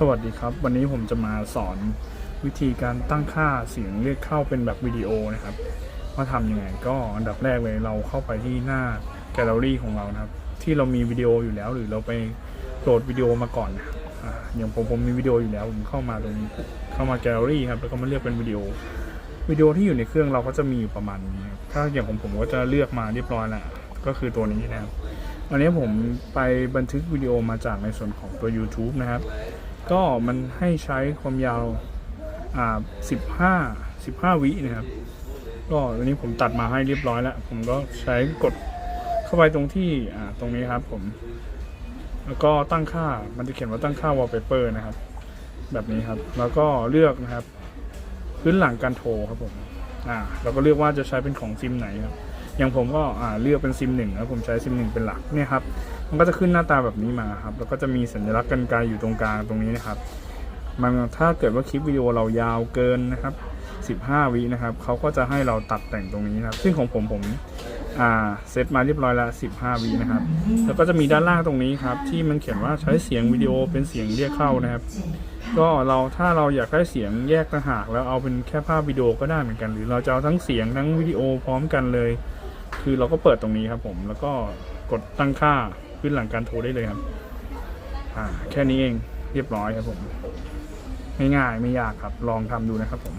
สวัสดีครับ วันนี้ผมจะมาสอนวิธีการตั้งค่าเสียงเรียกเข้าเป็นแบบวิดีโอนะครับว่าทำยังไงก็อันดับแรกเลยเราเข้าไปที่หน้าแกลเลอรี่ของเรานะครับ ที่เรามีวิดีโออยู่แล้ว หรือเราไปโหลดวิดีโอมาก่อนนะครับอย่างผมผมมีวิดีโออยู่แล้วผมเข้ามาตรงเข้ามาแกลเลอรี่ครับแล้วก็มาเลือกเป็นวิดีโอวิดีโอที่อยู่ในเครื่องเราก็จะมีอยู่ประมาณนี้ครับถ้าอย่างของผมก็จะเลือกมาเรียบร้อยแล้วก็คือตัวนี้นะครับอันนี้ผมไปบันทึกวิดีโอมาจากในส่วนของตัว YouTube นะครับ ก็มันให้ใช้ความยาวอ่า15 15วินะครับ ก็อันนี้ผมตัดมาให้เรียบร้อยแล้ว ผมก็ใช้กดเข้าไปตรงที่อ่าตรงนี้ครับผม แล้วก็ตั้งค่ามันจะเขียนว่าตั้งค่า wallpaper นะครับ แบบนี้ครับ แล้วก็เลือกนะครับ พื้นหลังการโทรครับผมอ่าเราก็เลือกว่าจะใช้เป็นของซิมไหนครับ อย่างผมก็เลือกเป็นซิมหนึ่งแล้วผมใช้ซิมหนึ่งเป็นหลักเนี่ยครับมันก็จะขึ้นหน้าตาแบบนี้มาครับแล้วก็จะมีสัญลักษณ์กันไกลอยู่ตรงกลางตรงนี้นะครับ มันถ้าเกิดว่าคลิปวิดีโอเรายาวเกินนะครับ 15 วินะครับเขาก็จะให้เราตัดแต่งตรงนี้นะครับซึ่งของผมผมเซตมาเรียบร้อยล้ว15 วินะครับ แล้วก็จะมีด้านล่างตรงนี้ครับ ที่มันเขียนว่าใช้เสียงวิดีโอเป็นเสียงเรียกเข้านะครับ ก็เราถ้าเราอยากได้เสียงแยกต่างหาก แล้วเอาเป็นแค่ภาพวิดีโอก็ได้เหมือนกัน หรือเราจะเอาทั้งเสียงทั้งวิดีโอพร้อมกันเลย คือเราก็เปิดตรงนี้ครับ ผมแล้วก็กดตั้งค่าพื้นหลังการโทรได้เลยครับ อ่า แค่นี้เองเรียบร้อยครับผม ง่ายๆไม่ยากครับ ลองทำดูนะครับผม